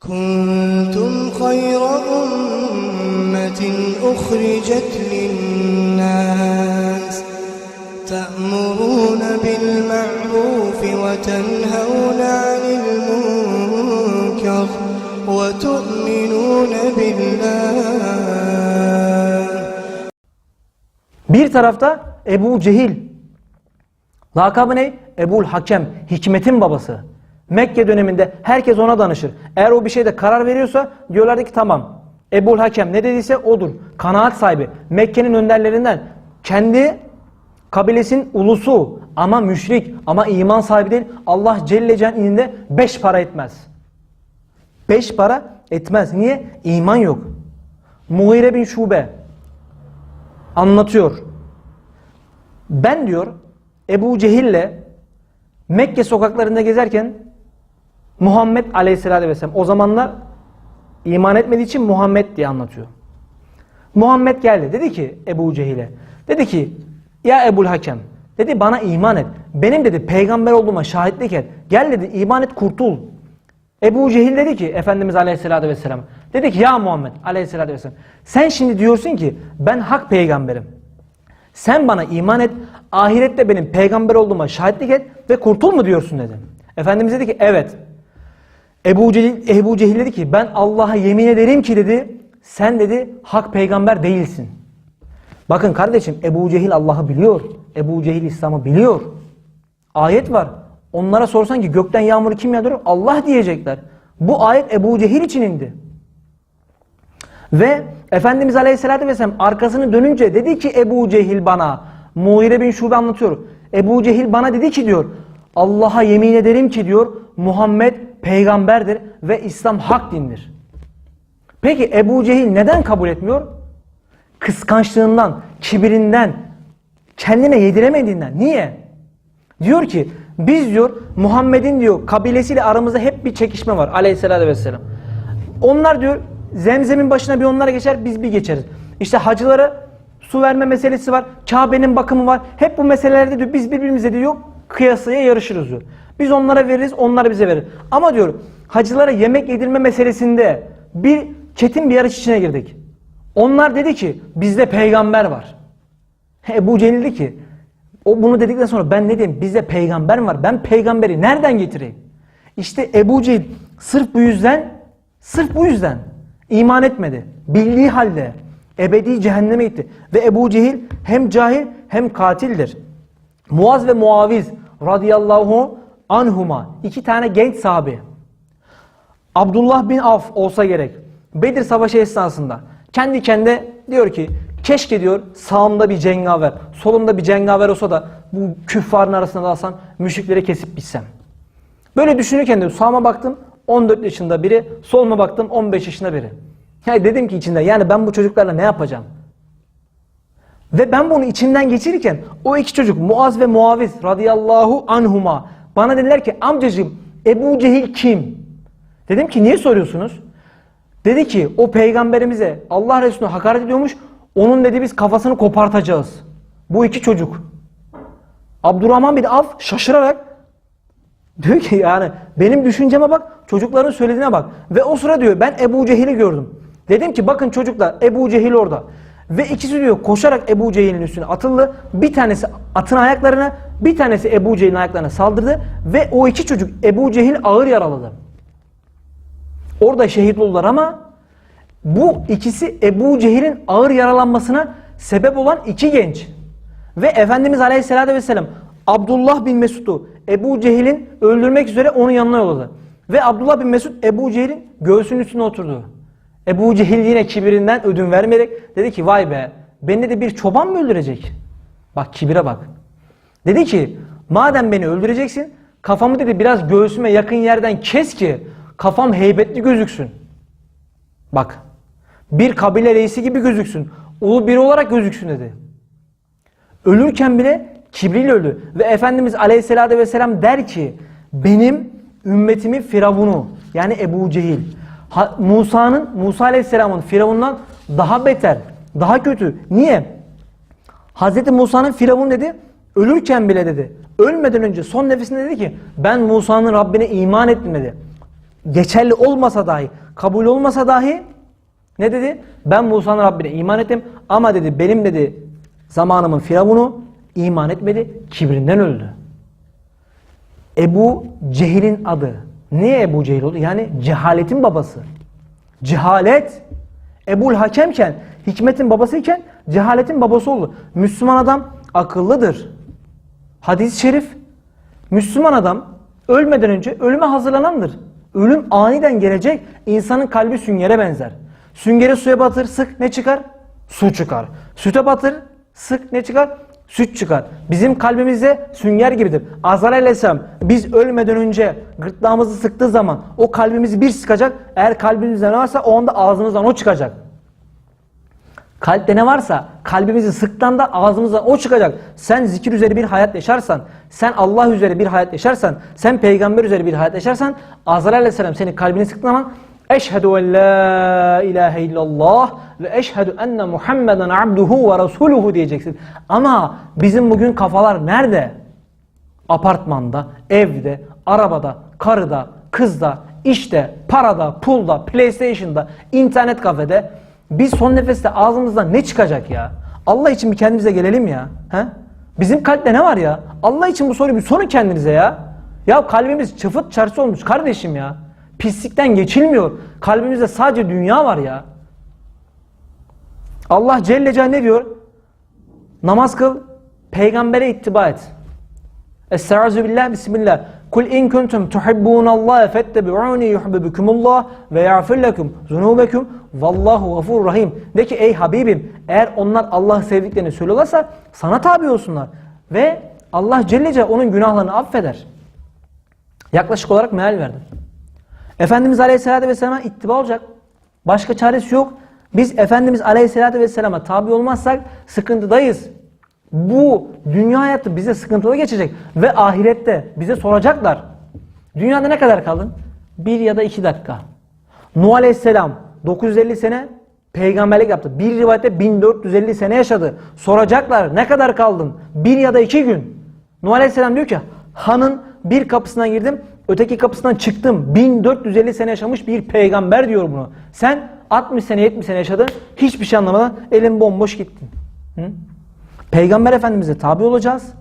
كنتم خير أمة أخرجت للناس تأمرون بالمعروف وتنهون عن المنكر وتؤمنون بالله Bir tarafta Ebu Cehil. Lakabı ne? Ebul Hakem. Hikmetin babası. Mekke döneminde herkes ona danışır. Eğer o bir şeyde karar veriyorsa diyorlardı ki tamam. Ebul Hakem ne dediyse odur. Kanaat sahibi. Mekke'nin önderlerinden. Kendi kabilesinin ulusu ama müşrik ama iman sahibi değil. Allah Celle Celle'nin beş para etmez. Beş para etmez. Niye? İman yok. Mughire bin Şube anlatıyor. Ben diyor Ebu Cehil'le Mekke sokaklarında gezerken Muhammed Aleyhisselatü Vesselam o zamanlar iman etmediği için Muhammed diye anlatıyor. Muhammed geldi dedi ki Ebu Cehil'e dedi ki ya Ebul Hakem dedi bana iman et. Benim dedi peygamber olduğuma şahitlik et. Gel dedi iman et kurtul. Ebu Cehil dedi ki Efendimiz Aleyhisselatü Vesselam dedi ki ya Muhammed Aleyhisselatü Vesselam sen şimdi diyorsun ki ben hak peygamberim. Sen bana iman et, ahirette benim peygamber olduğuma şahitlik et ve kurtul mu diyorsun dedi. Efendimiz dedi ki evet. Ebu Cehil, Ebu Cehil dedi ki ben Allah'a yemin ederim ki dedi sen dedi hak peygamber değilsin. Bakın kardeşim Ebu Cehil Allah'ı biliyor. Ebu Cehil İslam'ı biliyor. Ayet var. Onlara sorsan ki gökten yağmuru kim yağdırır? Allah diyecekler. Bu ayet Ebu Cehil için indi. Ve Efendimiz Aleyhisselatü Vesselam arkasını dönünce dedi ki Ebu Cehil bana, Muğire bin Şube anlatıyor. Ebu Cehil bana dedi ki diyor, Allah'a yemin ederim ki diyor, Muhammed peygamberdir ve İslam hak dindir. Peki Ebu Cehil neden kabul etmiyor? Kıskançlığından, kibirinden, kendine yediremediğinden. Niye? Diyor ki biz diyor Muhammed'in diyor kabilesiyle aramızda hep bir çekişme var aleyhissalatü vesselam. Onlar diyor zemzemin başına bir onlara geçer biz bir geçeriz. İşte hacılara su verme meselesi var. Kabe'nin bakımı var. Hep bu meselelerde diyor biz birbirimize diyor kıyasaya yarışırız diyor. Biz onlara veririz onlar bize verir. Ama diyor hacılara yemek yedirme meselesinde bir çetin bir yarış içine girdik. Onlar dedi ki bizde peygamber var. Ebu Cehil dedi ki o bunu dedikten sonra ben ne diyeyim bizde peygamber mi var? Ben peygamberi nereden getireyim? İşte Ebu Cehil sırf bu yüzden sırf bu yüzden iman etmedi. Bildiği halde ebedi cehenneme gitti. Ve Ebu Cehil hem cahil hem katildir. Muaz ve Muaviz radıyallahu anhuma iki tane genç sahabe. Abdullah bin Avf olsa gerek. Bedir Savaşı esnasında kendi kendine diyor ki keşke diyor sağımda bir cengaver, solumda bir cengaver olsa da bu küffarın arasında dalsam müşrikleri kesip bitsem. Böyle düşünürken diyor sağıma baktım 14 yaşında biri, soluma baktım 15 yaşında biri. Yani dedim ki içinde yani ben bu çocuklarla ne yapacağım? Ve ben bunu içimden geçirirken o iki çocuk Muaz ve Muaviz radıyallahu anhuma bana dediler ki amcacığım Ebu Cehil kim? Dedim ki niye soruyorsunuz? Dedi ki o peygamberimize Allah Resulüne hakaret ediyormuş. Onun dedi biz kafasını kopartacağız. Bu iki çocuk. Abdurrahman bin Avf şaşırarak diyor ki yani benim düşünceme bak çocukların söylediğine bak. Ve o sıra diyor ben Ebu Cehil'i gördüm. Dedim ki bakın çocuklar Ebu Cehil orada. Ve ikisi diyor koşarak Ebu Cehil'in üstüne atıldı. Bir tanesi atın ayaklarına bir tanesi Ebu Cehil'in ayaklarına saldırdı. Ve o iki çocuk Ebu Cehil ağır yaraladı. Orada şehit oldular ama bu ikisi Ebu Cehil'in ağır yaralanmasına sebep olan iki genç. Ve Efendimiz Aleyhisselatü Vesselam Abdullah bin Mesud'u Ebu Cehil'in öldürmek üzere onun yanına yolladı. Ve Abdullah bin Mesud Ebu Cehil'in göğsünün üstüne oturdu. Ebu Cehil yine kibirinden ödün vermeyerek dedi ki vay be beni de bir çoban mı öldürecek? Bak kibire bak. Dedi ki madem beni öldüreceksin kafamı dedi biraz göğsüme yakın yerden kes ki kafam heybetli gözüksün. Bak bir kabile reisi gibi gözüksün. Ulu biri olarak gözüksün dedi. Ölürken bile kibriyle öldü. Ve Efendimiz Aleyhisselatü Vesselam der ki benim ümmetimin firavunu yani Ebu Cehil Musa'nın Musa Aleyhisselam'ın firavundan daha beter, daha kötü. Niye? Hazreti Musa'nın firavun dedi ölürken bile dedi ölmeden önce son nefesinde dedi ki ben Musa'nın Rabbine iman ettim dedi. geçerli olmasa dahi, kabul olmasa dahi ne dedi? Ben Musa'nın Rabbine iman ettim ama dedi benim dedi zamanımın firavunu iman etmedi, kibrinden öldü. Ebu Cehil'in adı. Niye Ebu Cehil oldu? Yani cehaletin babası. Cehalet. Ebul Hakemken, hikmetin babasıyken cehaletin babası oldu. Müslüman adam akıllıdır. Hadis-i şerif. Müslüman adam ölmeden önce ölüme hazırlanandır. Ölüm aniden gelecek. İnsanın kalbi süngere benzer. Süngeri suya batır, sık ne çıkar? Su çıkar. Süte batır, sık ne çıkar? Süt çıkar. Bizim kalbimizde sünger gibidir. Azrail aleyhisselam biz ölmeden önce gırtlağımızı sıktığı zaman o kalbimizi bir sıkacak. Eğer kalbimizde ne varsa o anda ağzımızdan o çıkacak. Kalpte ne varsa kalbimizi sıktan da ağzımızdan o çıkacak. Sen zikir üzeri bir hayat yaşarsan, sen Allah üzeri bir hayat yaşarsan, sen peygamber üzeri bir hayat yaşarsan Azrail aleyhisselam senin kalbini sıktığın zaman Eşhedü en la ilahe illallah ve eşhedü enne Muhammeden abduhu ve resuluhu diyeceksin. Ama bizim bugün kafalar nerede? Apartmanda, evde, arabada, karıda, kızda, işte, parada, pulda, PlayStation'da, internet kafede biz son nefeste ağzımızdan ne çıkacak ya? Allah için bir kendimize gelelim ya. He? Bizim kalpte ne var ya? Allah için bu soruyu bir sorun kendinize ya. Ya kalbimiz çıfıt çarşı olmuş kardeşim ya. Pislikten geçilmiyor. Kalbimizde sadece dünya var ya. Allah Celle Celle ne diyor? Namaz kıl, peygambere ittiba et. Estaizu billah bismillah. Kul in kuntum tuhibbunallaha fettebi'uni yuhibbukumullah ve yağfir lekum zunubekum vallahu gafurur rahim. De ki ey Habibim eğer onlar Allah'ı sevdiklerini söylüyorlarsa sana tabi olsunlar. Ve Allah Celle Celle onun günahlarını affeder. Yaklaşık olarak meal verdim. Efendimiz Aleyhisselatü Vesselam'a ittiba olacak. Başka çaresi yok. Biz Efendimiz Aleyhisselatü Vesselam'a tabi olmazsak sıkıntıdayız. Bu dünya hayatı bize sıkıntılı geçecek. Ve ahirette bize soracaklar. Dünyada ne kadar kaldın? Bir ya da iki dakika. Nuh Aleyhisselam 950 sene peygamberlik yaptı. Bir rivayette 1450 sene yaşadı. Soracaklar ne kadar kaldın? Bir ya da iki gün. Nuh Aleyhisselam diyor ki hanın bir kapısından girdim öteki kapısından çıktım. 1450 sene yaşamış bir peygamber diyor bunu. Sen 60 sene 70 sene yaşadın hiçbir şey anlamadan elin bomboş gittin. Hı? Peygamber Efendimiz'e tabi olacağız.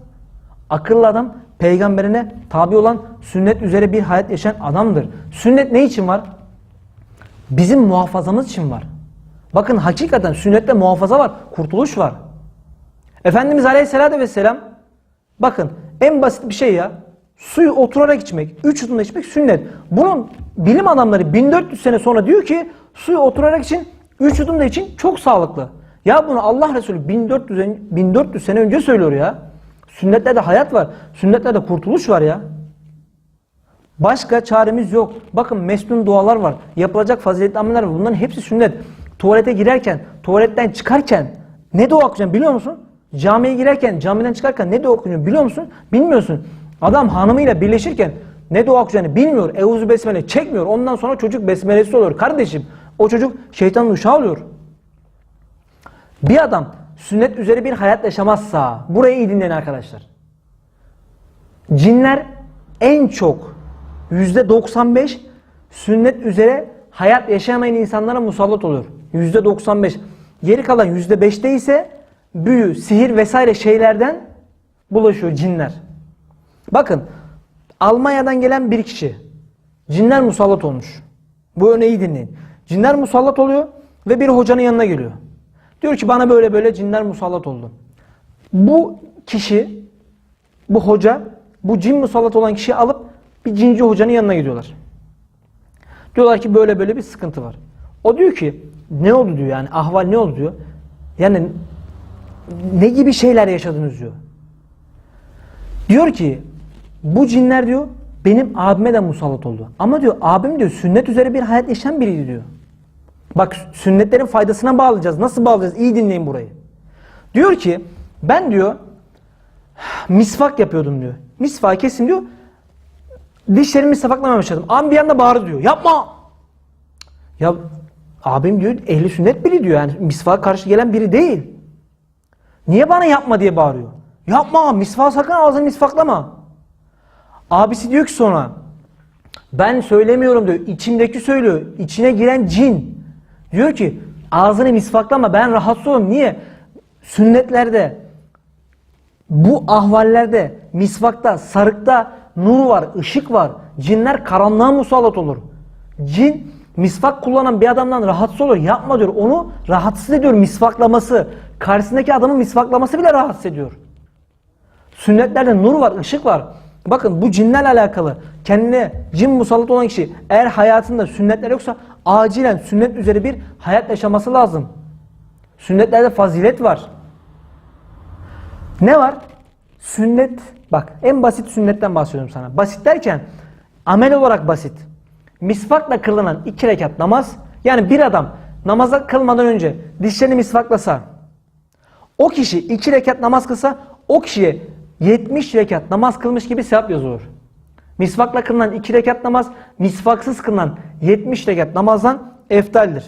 Akıllı adam peygamberine tabi olan sünnet üzere bir hayat yaşayan adamdır. Sünnet ne için var? Bizim muhafazamız için var. Bakın hakikaten sünnette muhafaza var, kurtuluş var. Efendimiz Aleyhisselatü Vesselam bakın en basit bir şey ya. Suyu oturarak içmek, üç yudumda içmek sünnet. Bunun bilim adamları 1400 sene sonra diyor ki suyu oturarak için, üç yudumda için çok sağlıklı. Ya bunu Allah Resulü 1400, ön- 1400 sene önce söylüyor ya. Sünnetlerde hayat var. Sünnetlerde kurtuluş var ya. Başka çaremiz yok. Bakın mesnun dualar var. Yapılacak faziletli ameller var. Bunların hepsi sünnet. Tuvalete girerken, tuvaletten çıkarken ne dua okuyacaksın biliyor musun? Camiye girerken, camiden çıkarken ne dua okuyacaksın biliyor musun? Bilmiyorsun. Adam hanımıyla birleşirken ne dua okuyacağını bilmiyor. Evuzu besmele çekmiyor. Ondan sonra çocuk besmelesi oluyor. Kardeşim o çocuk şeytanın uşağı oluyor. Bir adam sünnet üzere bir hayat yaşamazsa, burayı iyi dinleyin arkadaşlar. Cinler en çok yüzde 95 sünnet üzere hayat yaşayamayan insanlara musallat oluyor. Yüzde 95. Geri kalan yüzde 5'te ise büyü, sihir vesaire şeylerden bulaşıyor cinler. Bakın Almanya'dan gelen bir kişi cinler musallat olmuş. Bu örneği dinleyin. Cinler musallat oluyor ve bir hocanın yanına geliyor. Diyor ki bana böyle böyle cinler musallat oldu. Bu kişi, bu hoca, bu cin musallat olan kişiyi alıp bir cinci hocanın yanına gidiyorlar. Diyorlar ki böyle böyle bir sıkıntı var. O diyor ki ne oldu diyor yani ahval ne oldu diyor. Yani ne gibi şeyler yaşadınız diyor. Diyor ki bu cinler diyor benim abime de musallat oldu. Ama diyor abim diyor sünnet üzere bir hayat yaşayan biriydi diyor. Bak sünnetlerin faydasına bağlayacağız. Nasıl bağlayacağız? İyi dinleyin burayı. Diyor ki ben diyor misvak yapıyordum diyor. Misvağı kesin diyor. Dişlerimi misvaklamaya başladım. Abim bir anda bağırdı diyor. Yapma. Ya abim diyor ehli sünnet biri diyor. Yani misvağa karşı gelen biri değil. Niye bana yapma diye bağırıyor. Yapma misvağı sakın ağzını misvaklama. Abisi diyor ki sonra Ben söylemiyorum diyor. İçimdeki söylüyor. İçine giren cin. Diyor ki ağzını misvaklama ben rahatsız olurum. Niye? Sünnetlerde bu ahvallerde misvakta, sarıkta nur var, ışık var. Cinler karanlığa musallat olur. Cin misvak kullanan bir adamdan rahatsız olur. Yapma diyor. Onu rahatsız ediyor misvaklaması. Karşısındaki adamın misvaklaması bile rahatsız ediyor. Sünnetlerde nur var, ışık var. Bakın bu cinlerle alakalı kendine cin musallat olan kişi eğer hayatında sünnetler yoksa acilen sünnet üzere bir hayat yaşaması lazım. Sünnetlerde fazilet var. Ne var? Sünnet, bak en basit sünnetten bahsediyorum sana. Basit derken amel olarak basit. Misvakla kılınan iki rekat namaz, yani bir adam namaza kılmadan önce dişlerini misvaklasa, o kişi iki rekat namaz kılsa, o kişiye 70 rekat namaz kılmış gibi sevap yazılır. Misvakla kılınan iki rekat namaz, misvaksız kılınan 70 rekat namazdan eftaldir.